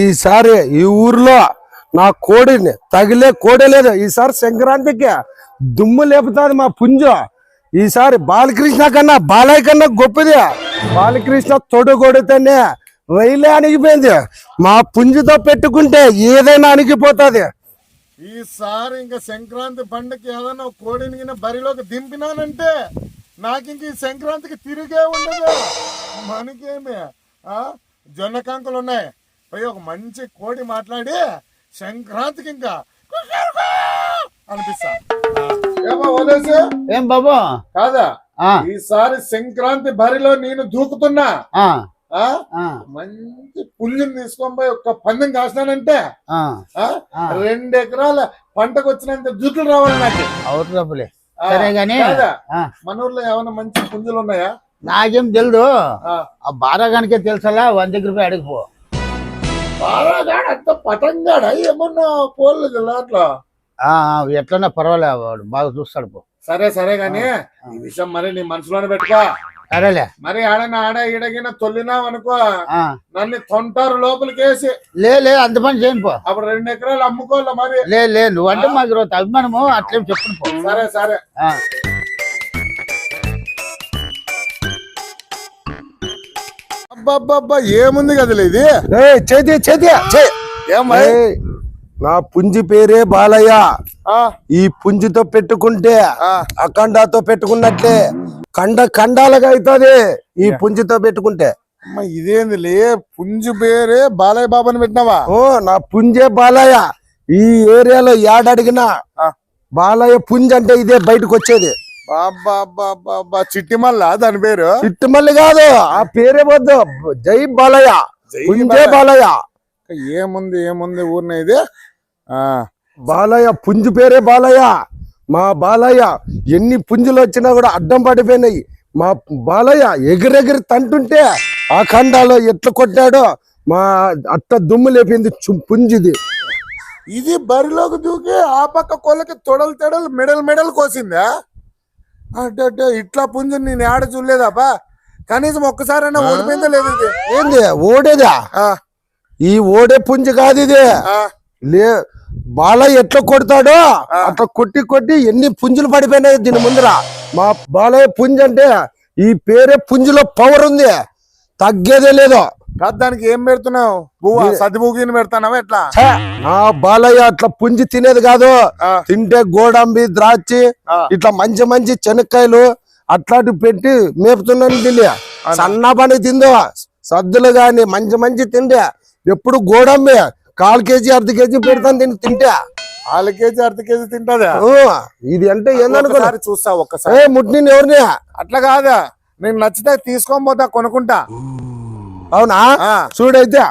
ఈసారి ఈ ఊర్లో నా కోడిని తగిలే కోడే లేదు. ఈసారి సంక్రాంతికి దుమ్ము లేపుతుంది మా పుంజు. ఈసారి బాలకృష్ణ కన్నా బాలయ్య కన్నా గొప్పది. బాలకృష్ణ తొడు కొడితేనే రైలే అణిగిపోయింది. మా పుంజుతో పెట్టుకుంటే ఏదైనా అణిగిపోతుంది. ఈసారి ఇంకా సంక్రాంతి పండుగకి ఏదైనా కోడిని బరిలోకి దింపినానంటే నాకు ఇంక ఈ సంక్రాంతికి తిరిగే ఉండదు. మనకేమి? జొన్న కంకులు ఉన్నాయి పోయి ఒక మంచి కోడి మాట్లాడి సంక్రాంతికి ఇంకా అనిపిస్తా. ఏం బాబు? కాదా? ఆ, ఈసారి సంక్రాంతి బరిలో నేను దూకుతున్నా. ఆ, ఆ? ఆ, మంచి పుల్లిని తీసుకొని పోయి ఒక్క పందెం కాసినానంటే ఆ. ఆ? ఆ. రెండు ఎకరాల పంటకు వచ్చినంత జుట్లు రావాలి నాకు. అవును డబ్బులే సరే గాని మన ఊర్లో ఏమైనా మంచి పుంజులు ఉన్నాయా? నాకేం తెలియదు ఆ, ఆ బారాగానికే తెలుసలా? వంద దగ్గర పోయి అడిగిపో బాగాగాడు అంత పటంగాడ? ఏమన్నా పోలేదు కదా అట్లా? ఎట్లన్నా పర్వాలే వాడు బాగా చూస్తాడు పో. సరే సరే గాని ఈ విషయం మరి నీ మనసులోనే పెట్టుకో. సరేలే. మరి ఆడన ఆడ ఈడగిన తొల్లినావు అనుకో ఆ, నన్ను తొంటారు లోపలికి వేసి లే లే అంత పని చేయను పో. అప్పుడు రెండు ఎకరాలు అమ్ముకోవాలి మరి? లే లే నువ్వంటే మాకు ఈరోజు అభిమానము అట్లేం చెప్పను పో. సరే సరే. అబ్బబ్బబ్బా ఏముంది కదలే ఇది? చేతి చేతి. ఏమై నా పుంజి పేరే బాలయ్య. ఈ పుంజుతో పెట్టుకుంటే. అఖండాతో పెట్టుకున్నట్లే కండ కండాలుగా అవుతుంది ఈ పుంజుతో పెట్టుకుంటే. అమ్మ ఇదేందిలే? పుంజు పేరే బాలయ్య బాబాని పెట్టినావా? ఓ నా పుంజే బాలయ్య. ఈ ఏరియాలో ఏడడిగినా ఆ. బాలయ్య పుంజ్ అంటే ఇదే బయటకు వచ్చేది బాబా చిట్టి మల్ల దాని పేరు? చిట్టుమల్లి కాదు ఆ పేరే వద్దు. జై బాలయ్య. పుంజే బాలయ్య. ఏముంది ఏముంది ఊరిన ఇది? ఆ. బాలయ్య పుంజు పేరే బాలయ్య. మా బాలయ్య ఎన్ని పుంజులు వచ్చినా కూడా అడ్డం పడిపోయినాయి. మా బాలయ్య ఎగిరెగిరి తంటుంటే ఆ ఖండాలో ఎట్లా కొట్టాడో మా అట్ట దుమ్ము లేపింది పుంజిది. ఇది బరిలోకి దూకి ఆ పక్క కోళ్ళకి తొడలు తొడలు మెడల్ మెడల్ కోసిందా? అంటే ఇట్లా పుంజు నేను ఆడ చూడలేదాపా కనీసం ఒక్కసారైనా ఓడిపోయిందా లేదు ఇది? ఏంది? ఓడేదా? ఆ, ఈ ఓడే పుంజు కాదు ఇది. లే బాలయ్య ఎట్లా కొడతాడో అట్లా కొట్టి కొట్టి ఎన్ని పుంజులు పడిపోయినాయి దీని ముందర. మా బాలయ్య పుంజు అంటే ఈ పేరే పుంజులో పవర్ ఉంది. తగ్గేదే లేదు. కాదు దానికి ఏం పెడుతున్నావు? పువ్వు సది పువ్వుని పెడతానావా ఎట్లా? నా బాలయ్య అట్లా పుంజి తినేది కాదు. ఆ, తింటే గోడంబి ద్రాక్షి ఆ. ఇట్లా మంచి మంచి చెనక్కాయలు అట్లాంటివి పెట్టి మేపుతున్నాను తిండి సన్న పని తిందో. సద్దులు గాని మంచి మంచి తిండే ఎప్పుడు గోడంబి కాల్ కేజీ అర్ధ కేజీ పెడతాను తిని తింటే. నాలుగు కేజీ అర్ధ కేజీ తింటదా? ఇది అంటే ఒక్కసారి చూస్తా ఒక్కసారి ముట్టిని ఎవరిని? అట్లా కాదా? నేను నచ్చితే తీసుకొని పోతా కొనుక్కుంటా. అవునా. చూడైతే.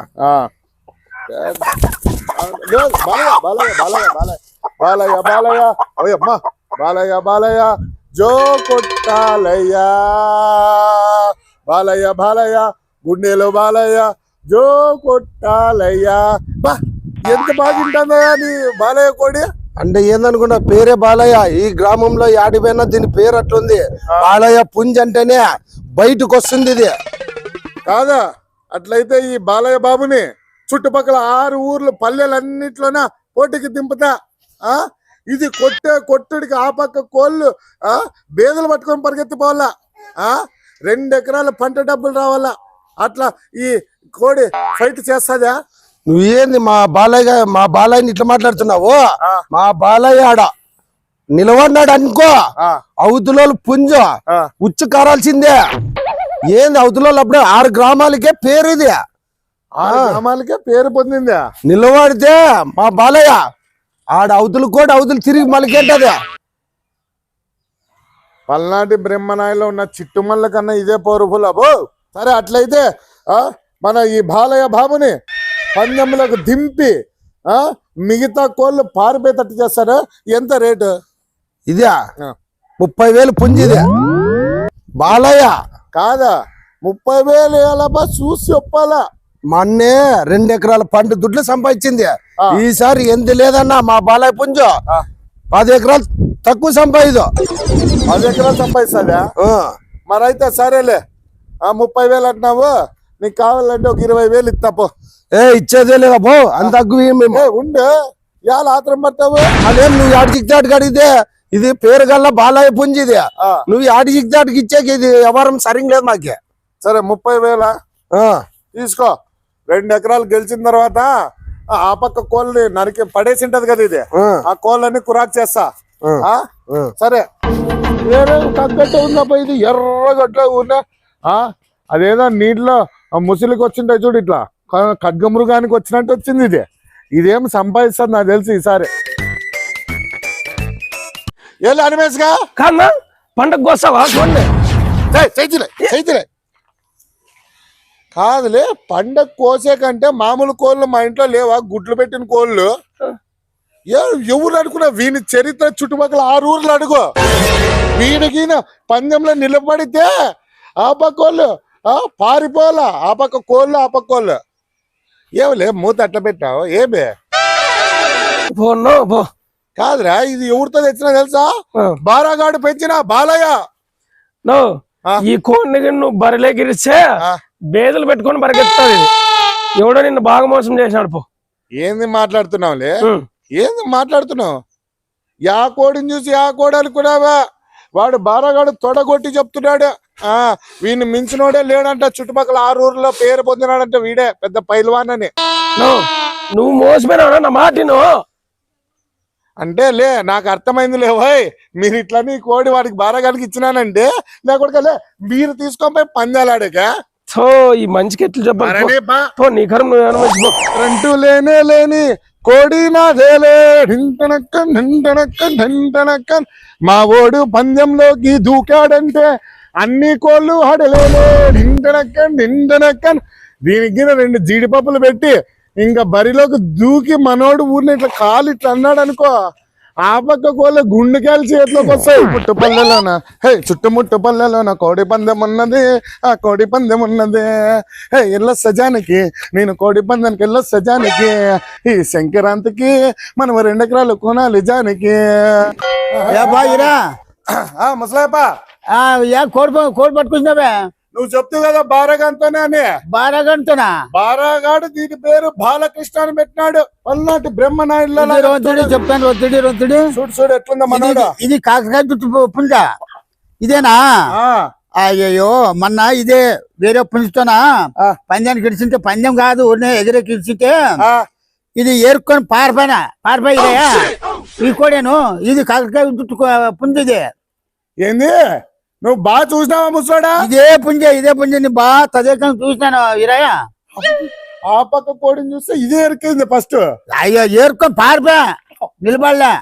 బాలయ్య బాలయ్య బాలయ్య బాలయ్య. బాలయ్య బాలయ్య. బాలయ్య బాలయ్య. జో కొట్టాలయ్య. బాలయ్య బాలయ్య. గుండెలో బాలయ్య. జో కొట్టాలయ్య. బా ఎంత బాగుంటుందయ్యా నీ బాలయ్య కోడి? అంటే ఏందనుకున్నా పేరే బాలయ్య. ఈ గ్రామంలో యాడిపోయినా దీని పేరు అట్లుంది. బాలయ్య పుంజ్ అంటేనే బయటకు వస్తుంది ఇది. కాదా? అట్లయితే ఈ బాలయ్య బాబుని చుట్టుపక్కల ఆరు ఊర్లు పల్లెలన్నిట్లోన పోటీకి దింపుతా ఆ? ఇది కొట్టే కొట్టుడికి ఆ పక్క కోళ్ళు ఆ? బేదలు పట్టుకొని పరిగెత్తిపోవాలా ఆ? రెండు ఎకరాల పంట డబ్బులు రావాలా? అట్లా ఈ కోడి ఫైట్ చేస్తుందా? నువ్వేంది మా బాలయ్య మా బాలయ్యని ఇట్లా మాట్లాడుతున్నావు. మా బాలయ్య ఆడ నిలబడినాడు అనుకో అవతులోలు పుంజు. ఉచ్చు కారాల్సిందే ఏంది అవతులోలు అప్పుడే ఆరు గ్రామాలకే పేరు ఇది? గ్రామాలకే పేరు పొందిందా. నిలబడితే మా బాలయ్య ఆడ అవతులు కూడా అవతులు తిరిగి మలికెట్టది పల్నాటి బ్రహ్మనాయలో ఉన్న చిట్టుమల్ల కన్నా ఇదే పౌరుఫుల్ అబో సరే అట్లయితే ఆ మన ఈ బాలయ్య బాబుని పందెములకు దింపి ఆ మిగతా కోళ్ళు పారిపోయేటట్టు చేస్తారా? ఎంత రేటు? ఇదే. ముప్పై వేలు పుంజు ఇది బాలయ్య కాదా? ముప్పై వేలు వేయాలబ్బా చూసి చెప్పాలా? మొన్నే రెండు ఎకరాల పంట దుడ్లు సంపాదించింది. ఈసారి ఎంత లేదన్నా మా బాలయ్య పుంజు? పది ఎకరాలు తక్కువ సంపాదిదు. పది ఎకరాలు సంపాదిస్తుందా మరైతే సరేలే. ఆ ముప్పై వేలు అంటున్నావు. నీకు కావాలంటే ఒక ఇరవై వేలు ఇస్తాపో ఏ ఇచ్చేదే లేదా బో అంత ఏ ఉండు. ఇవాళ ఆత్రం పట్టావు అదేం నువ్వు చిక్తాడికి అడిగితే ఇది పేరు గల్లా బాలయ్య పుంజి ఇది. ఆ, నువ్వు ఆడి చిక్తాడికి ఇచ్చేకి ఇది వ్యవహారం సరిగ్గా లేదు మాకే. సరే ముప్పై వేల. ఆ, తీసుకో. రెండు ఎకరాలు గెలిచిన తర్వాత ఆ ఆ పక్క కోళ్ళని నరికి పడేసి ఉంటది కదా ఇది. ఆ, కోళ్ళని కురాక్ చేస్తా. సరే. వేరే తగ్గట్టు ఉందప్ప ఇది? ఎర్రగట్ల ఉన్నా ఆ? అదేదో నీటిలో ఆ ముసలికి వచ్చింటాయి చూడు ఇట్లా. ఖడ్గమృగానికి వచ్చినట్టు వచ్చింది ఇది. ఇదేం సంపాదిస్తుంది నాకు తెలిసి ఈసారి. ఏళ్ళు అనిమేష్గా కన్నా? పండగ వస్తావా చూడండి. చైతులే చైతులే. కాదులే పండగ కోసే కంటే మామూలు కోళ్ళు మా ఇంట్లో లేవా? గుడ్లు పెట్టిన కోళ్ళు. ఎవరు అనుకున్నా వీని చరిత్ర చుట్టుపక్కల ఆరు ఊర్లు అడుగు. వీడికి పందెంలో నిలబడితే ఆ పక్క వాళ్ళు ఆ, పారిపోలా ఆ పక్క కోళ్ళు ఆ పక్క కోళ్ళు. ఏమలే మూత అట్లా పెట్టావు? ఏమే? పో కాదురా ఇది ఎవరితో తెచ్చినా తెలుసా? బారాగాడు పెంచిన బాలయ్య. నో. ఈ కోడిని నువ్వు బరిలేకిరిస్తే. బేదలు పెట్టుకొని బరికెత్తాది. ఇది ఎవడో నిన్ను బాగా మోసం చేసినాడు పో. ఏంది మాట్లాడుతున్నావులే. ఏంది మాట్లాడుతున్నావు? యా కోడిని చూసి యా కోడి అనుకున్నావా? వాడు బారాగాడు తొడగొట్టి చెప్తున్నాడు. ఆ వీడిని మించినోడే లేడంట చుట్టుపక్కల ఆరు ఊర్లో పేరు పొందినాడంట వీడే పెద్ద పైల్వాన్ అని. నువ్వు మోసపోయినావు నా మాట విను. అంటే లే నాకు అర్థమైంది లేవోయ్ మీరు ఇట్లని కోడి వాడికి బారాగాడికి ఇచ్చినానంటే లేకపోతే లే మీరు తీసుకొని పోయి పందాలాడక. సో ఈ మంచికి ఎట్లు చెప్పాలి నీ పో. అంటూ లేనే లేని కోడి నాదేలే మా ఓడు పందెంలోకి దూకాడంటే అన్ని కోళ్ళు హడలేలే ఢింటనక్కన్ ఢింటనక్కన్ దీనికి రెండు జీడిపప్పులు పెట్టి ఇంకా బరిలోకి దూకి మనోడు ఊరిని ఇట్లా కాలు ఇట్లా అన్నాడు అనుకో ఆ పక్క కోళ్ళ గుండెకాయలు చేతిలోకి వస్తాయి. పుట్టుపల్లెలోన హే చుట్టుముట్టు పల్లెలోన కోడి పందెం ఉన్నది ఆ కోడి పందెం ఉన్నది. హే ఇళ్ళ సజానికి నేను కోడి పందానికి ఇళ్ళ సజానికి ఈ సంక్రాంతికి మనం రెండు ఎకరాలు కొనాలి జానికి. యా కోడి కోడి పట్టుకున్నావే నువ్వు చెప్తూ కదా బారగంతోనే అని. బాగా గంటున్నా బారాగాడు దీని పేరు బాలకృష్ణ అని పెట్టినాడు. పల్నాటి బ్రహ్మనాయుడు రొద్దుడి చెప్తాను రొద్దుడి రొద్దుడి చూడు చూడు ఎట్లుందా ఇది మనోడు. ఇది కాకరకాయ చుట్టూ పుంజ. ఇదేనా? ఆ, అయ్యో మొన్న ఇదే వేరే పుంజుతోనా? ఆ. పందెం గిడిచింటే పందెం కాదు ఊరినే ఎగిరే గిడిచింటే ఇది ఏరుకొని పారిపోయిన పారిపోయిదయా ఈ కోడేను ఇది కాకరకాయ పుంజ ఇది. ఏంది? నువ్వు బాగా చూసినావా ముసలాడా? ఇదే పుంజ ఇదే పుంజ నీ బాగా తదేకం చూసినాను ఇరయా ఆ పక్క కోడిని చూస్తే ఇదే ఎరికింది ఫస్ట్ అయ్యో ఏరుకొని పారిపోయా నిలబడలే.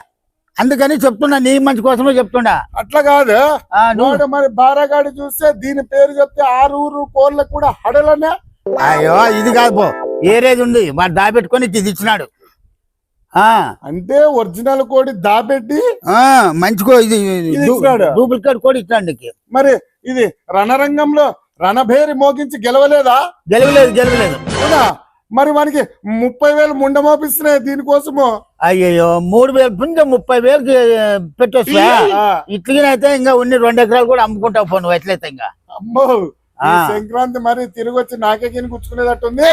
అందుకని చెప్తున్నా నీ మంచి కోసమే చెప్తున్నా. అట్లా కాదు. ఆ, నువ్వు. మరి బారాగాడు చూస్తే దీని పేరు చెప్తే ఆరు కోళ్ళకు కూడా హడలనే. అయ్యో ఇది కాదు పో. ఏరేది ఉంది వాడు దాపెట్టుకొని ఇది ఇచ్చినాడు. అంటే ఒరిజినల్ కోడి దాపెట్టి ఇచ్చినాడు. డూప్లికేట్ కూడా నీకు మరి ఇది రణరంగంలో రణభేరి మోగించి గెలవలేదా? గెలవలేదు గెలవలేదు. మరి మనకి ముప్పై వేలు ముండ మోపిస్తున్నాయి దీనికోసము. అయ్యో మూడు వేలు పుంజ ముప్పై వేలకి పెట్టొచ్చా ఆ, ఇట్లగినైతే ఇంకా ఉన్ని రెండు ఎకరాలు కూడా అమ్ముకుంటావు పో నువ్వు ఎట్లయితే ఇంకా. అమ్మో. సంక్రాంతి మరి తిరిగి వచ్చి నాకే కింద కూర్చుకునేటట్టుంది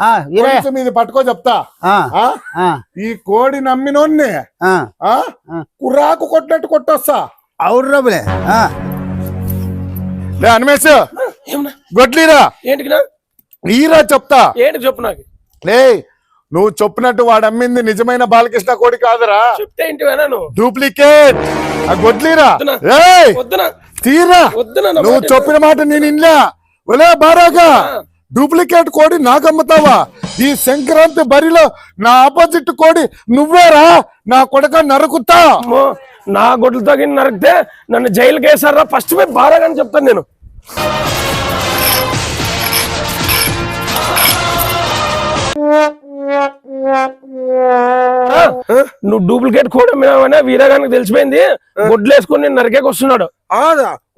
కొంచెం ఇది పట్టుకో చెప్తా. ఆ, ఆ? ఆ, ఈ కోడి నమ్మినోన్ని ఆ. ఆ? ఆ. కుర్రాకు కొట్టినట్టు కొట్టొస్తా. అవును రబులే ఆ, లే అనిమేష్. ఏమన్నా? గొడ్లీరా. ఏంటికి నా? ఈరా చెప్తా. ఏంటి చెప్పు నాకు? లే నువ్వు చెప్పినట్టు వాడు అమ్మింది నిజమైన బాలకృష్ణ కోడి కాదురా. చెప్తే ఏంటి వేనా నువ్వు? డూప్లికేట్. ఆ గొడ్లీరా. తీరా. నువ్వు చెప్పిన మాట నేను ఇన్లా. ఒలే బారాగా. డూప్లికేట్ కోడి నాకు అమ్ముతావా ఈ సంక్రాంతి బరిలో నా ఆపోజిట్ కోడి నువ్వేరా? నా కొడక నరుకుతా. అమ్మో, నా గొడ్లు తగిన నరికితే నన్ను జైలుకి వేసారా ఫస్ట్ పోయి బాగా అని చెప్తాను నేను. ఆ, నువ్వు డూప్లికేట్ కూడా అమ్మినావనే వీరగానికి తెలిసిపోయింది. గొడ్లు వేసుకొని నేను నరికేకి వస్తున్నాడు.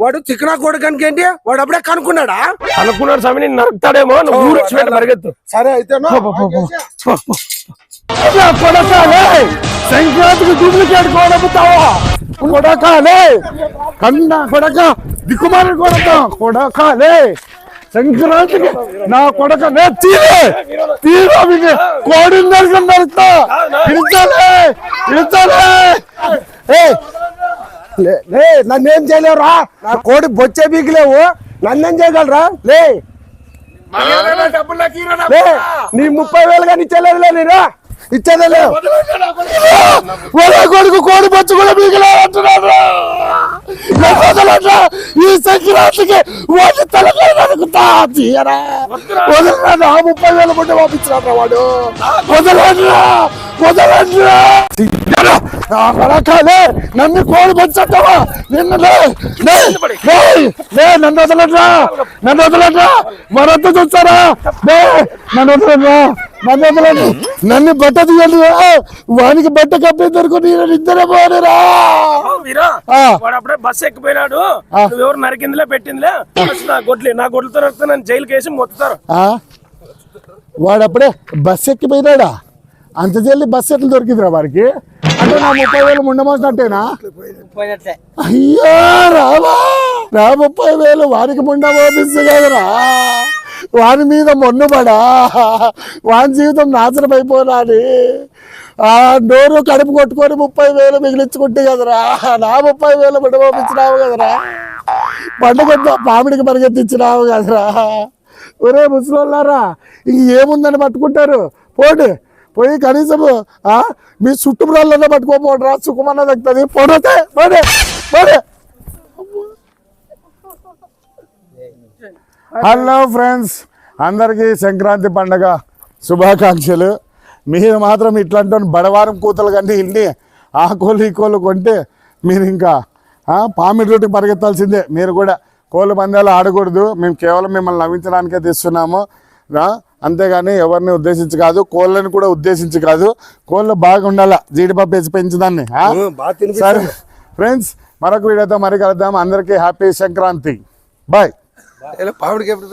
వాడు చికెనా కొడుకానికి ఏంటి? వాడు అప్పుడే కనుక్కున్నాడా? అనుకున్నాడు స్వామి నేను నరుకుతాడేమో నువ్వు ఊరు పరిగెత్తు. సరే అయితే సంక్రాంతికి డూప్లికేట్ కోడి అమ్ముతావా? కొడకాలే. కన్నా కొడక దిక్కుమాలి కొడక కొడకాలే. సంక్రాంతికి నా కొడక నే తీరే. తీరా మీకు. కోడి దర్శనం పెడతా పిలిచాలే పిలిచాలే లే లే, నన్నేం చేయలేవురా? నా కోడి బొచ్చే బీకలేవు నన్నేం చేయగలరా? లే. నీ ముప్పై వేలు కానీ ఇచ్చేలేదులే నేను ఇచ్చేదే లేదు ఒరే కొడుకు కోడి బొచ్చు కూడా మిగిలే అంటున్నాడు ఈ సంక్రాంతికి వాటి తలకాయ అనుకుంటా తీయరా. వదలరా ముప్పై వేల ముందు పంపించినాడు వాడు. వదలండిరా తీయరా. నా నన్ను కోడి బొచ్చట్టవా నిన్ను నన్ను వదలండిరా నన్ను వదలండిరా మరొద్దు చూస్తారా? నన్ను వదలండిరా నన్ను వదలండి నన్ను బట్ట తీయండి వానికి బట్ట కప్పేందుకు నేను ఇద్దరే పోనేరా అప్పుడే బస్సు ఎక్కిపోయినాడు. నువ్వెవరు నరికిందిలే పెట్టిందిలే? నా గొడ్లే నా గొడ్లతో నరికితే నన్ను జైలుకి వేసి మొత్తుతారు. ఆ? వాడప్పుడే బస్సు ఎక్కిపోయినాడా? అంత జల్లి బస్సు ఎట్లా దొరికిందిరా వారికి అంటే నా ముప్పై వేలు ముండమోసినట్టేనా అయ్యో రావా! నా ముప్పై వేలు వారికి ముండ మోపిస్తుంది కదరా. వాని మీద మొన్నుబడా వాని జీవితం నాశనం అయిపోనాని ఆ నోరు కడుపు కొట్టుకొని ముప్పై వేలు మిగిలించుకుంటే కదరా. నా ముప్పై వేలు ముండ మోపించినావు కదరా. పండుగ పామిడికి పరిగెత్తించినావు కదరా. ఒరే ముసలోళ్ళారా ఇంక ఏముందని పట్టుకుంటారు? పోండి. పోయి కనీసం మీ చుట్టుపురాళ్ళలో పట్టుకోపోడరా సుఖమన్న తగ్గుతుంది. పోతే పోడే పోడే. హలో ఫ్రెండ్స్ అందరికీ సంక్రాంతి పండగ శుభాకాంక్షలు. మీరు మాత్రం ఇట్లాంటి బడవారం కూతలు కంటే ఇన్ని ఆ కోళ్ళు ఈ కోళ్ళు కొంటే మీరు ఇంకా పామిడి రూట్కి పరిగెత్తాల్సిందే. మీరు కూడా కోళ్ళ పందాలు ఆడకూడదు. మేము కేవలం మిమ్మల్ని నవ్వించడానికే తీస్తున్నాము. అంతేగాని ఎవరిని ఉద్దేశించి కాదు కోళ్ళని కూడా ఉద్దేశించి కాదు. కోళ్ళు బాగా ఉండాల? జీడిపప్పు వేసి పెంచుదాన్ని. సరే. ఫ్రెండ్స్ మరొక వీడియోతో మరి కలుద్దాం అందరికీ హ్యాపీ సంక్రాంతి. బాయ్. పావుడికి ఎప్పుడు